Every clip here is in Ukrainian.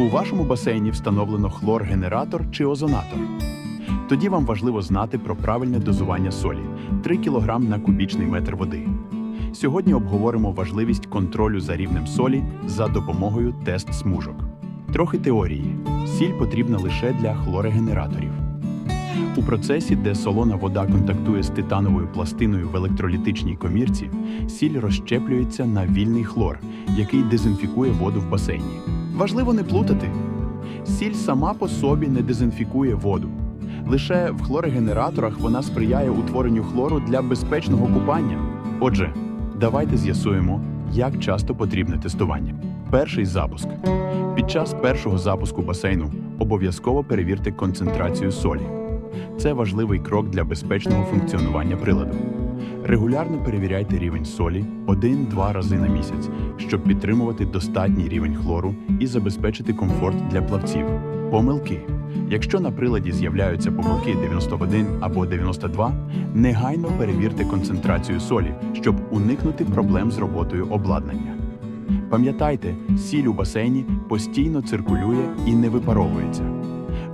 У вашому басейні встановлено хлор-генератор чи озонатор. Тоді вам важливо знати про правильне дозування солі 3 кг на кубічний метр води. Сьогодні обговоримо важливість контролю за рівнем солі за допомогою тест-смужок. Трохи теорії. Сіль потрібна лише для хлорогенераторів. У процесі, де солона вода контактує з титановою пластиною в електролітичній комірці, сіль розщеплюється на вільний хлор, який дезінфікує воду в басейні. Важливо не плутати. Сіль сама по собі не дезінфікує воду. Лише в хлорогенераторах вона сприяє утворенню хлору для безпечного купання. Отже, давайте з'ясуємо, як часто потрібне тестування. Перший запуск. Під час першого запуску басейну обов'язково перевірте концентрацію солі. Це важливий крок для безпечного функціонування приладу. Регулярно перевіряйте рівень солі 1-2 рази на місяць, щоб підтримувати достатній рівень хлору і забезпечити комфорт для плавців. Помилки. Якщо на приладі з'являються помилки 91 або 92, негайно перевірте концентрацію солі, щоб уникнути проблем з роботою обладнання. Пам'ятайте, сіль у басейні постійно циркулює і не випаровується.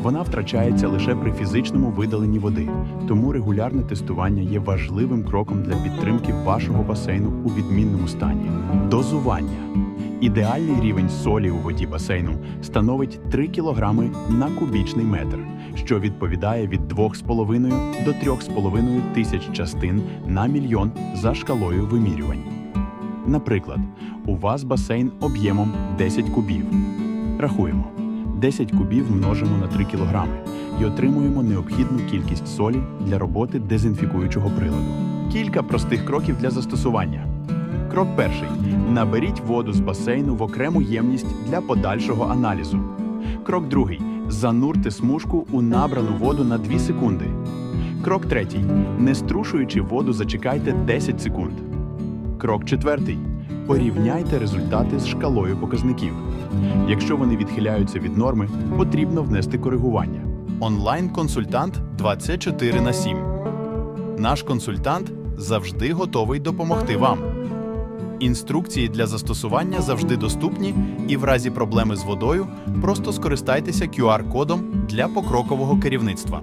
Вона втрачається лише при фізичному видаленні води, тому регулярне тестування є важливим кроком для підтримки вашого басейну у відмінному стані. Дозування. Ідеальний рівень солі у воді басейну становить 3 кг на кубічний метр, що відповідає від 2,5 до 3,5 тисяч частин на мільйон за шкалою вимірювань. Наприклад, у вас басейн об'ємом 10 кубів. Рахуємо. 10 кубів множимо на 3 кг і отримуємо необхідну кількість солі для роботи дезінфікуючого приладу. Кілька простих кроків для застосування. Крок перший: наберіть воду з басейну в окрему ємність для подальшого аналізу. Крок другий: занурте смужку у набрану воду на 2 секунди. Крок третій: не струшуючи воду, зачекайте 10 секунд. Крок четвертий: порівняйте результати з шкалою показників. Якщо вони відхиляються від норми, потрібно внести коригування. Онлайн-консультант 24 на 7. Наш консультант завжди готовий допомогти вам. Інструкції для застосування завжди доступні, і в разі проблеми з водою просто скористайтеся QR-кодом для покрокового керівництва.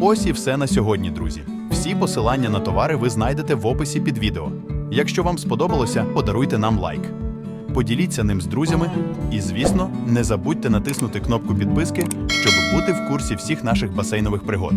Ось і все на сьогодні, друзі. Всі посилання на товари ви знайдете в описі під відео. Якщо вам сподобалося, подаруйте нам лайк. Поділіться ним з друзями і, звісно, не забудьте натиснути кнопку підписки, щоб бути в курсі всіх наших басейнових пригод.